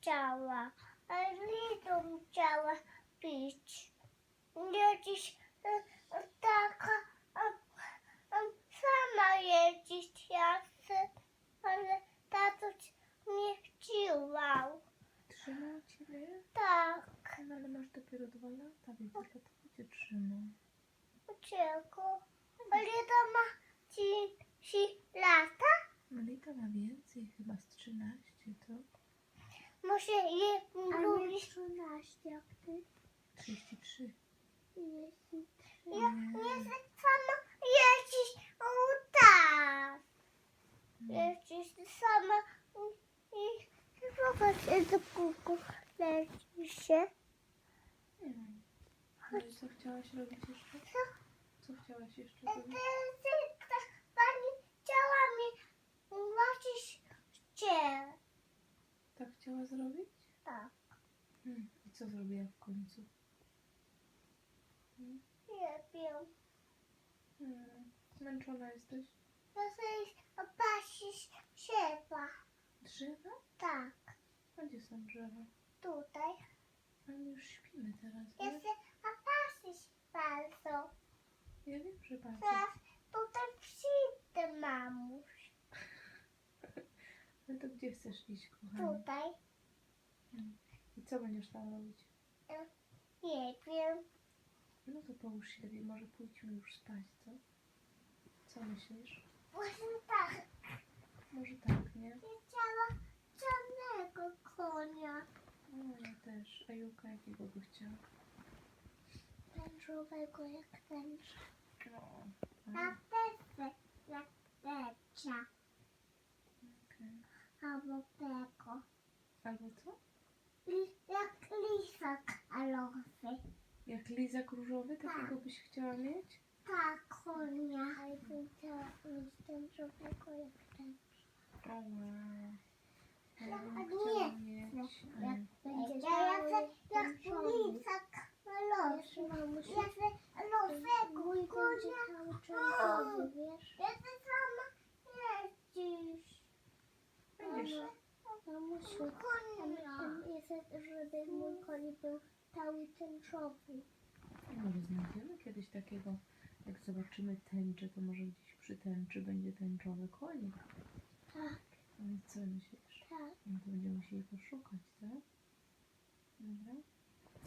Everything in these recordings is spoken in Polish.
chciała, ale Lidą chciała pić. Dziś e, taka sama jeździć ja chcę, ale tatuś nie chciał. Trzymał ciebie? Tak, No ale masz dopiero dwa lata, więc dlatego cię trzymał. Ale to ma ci, ci lata? Melita ma więcej, chyba z 13, co? Może je lubi. nie 13 jak ty? 33. Jeśli Ja nie chcę sama jeździć tak. Jeździć sama i zobacz do kuku leci się. Nie wiem. No co chciałaś robić jeszcze? Co? Co chciałaś jeszcze Ty- robić? Pani chciała mi zobaczyć cię. Chciała zrobić? Tak, Hmm. I co zrobiła w końcu? Hmm. nie wiem. Hmm. Zmęczona jesteś? Ja sobie opatrzyć drzewa. Drzewa? Tak, A gdzie są drzewa? tutaj. Ale my już śpimy teraz, Ja chcę opatrzyć bardzo. Ja wiem, że bardzo. Teraz tutaj przyjdę, mamuś. No to gdzie chcesz iść, kochani? Tutaj. I co będziesz tam robić? Nie wiem. No to połóż się lepiej, może pójdźmy już spać, co? Co myślisz? Właśnie tak. Może tak, nie? Chciała czarnego konia. No ja też. A Julka jakiego by chciała? Tęczowego jak tęcza. No. Na tece jak tęcza. Albo tego. Albo co? Jak lisak alowy. Jak lizak różowy, takiego byś chciała mieć? Tak, konia. A ja bym chciała mieć tęczowego jak tęcza. O wow. Ja Ja bym chciała mieć... Jak em, będzie ja chcę jak lisak alowy. mamuś Ja chcę alowego mój będzie konia. cały czerwony, wiesz? Ja chcę sama jeździć. Będziesz. Mamusiu, Konia. jest, żeby mój koń był cały tęczowy. Może znajdziemy kiedyś takiego, jak zobaczymy tęczę, to może gdzieś przy tęczy będzie tęczowy konik. Tak, No co myślisz? tak. No to będziemy musieli poszukać, tak? Dobra.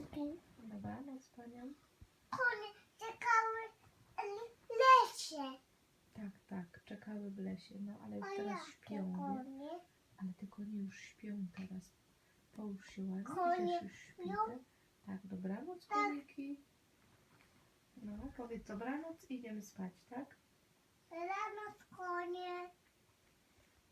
Okej. Dobranoc panią. Konie czekały w lesie. Tak, tak, czekały w lesie, no ale A teraz śpią, wie? Ale te konie już śpią teraz. Połóż się ładnie, Konie już śpią? śpite. Tak, dobranoc Tak. koniki. No, powiedz dobranoc i idziemy spać, tak? Rano konie.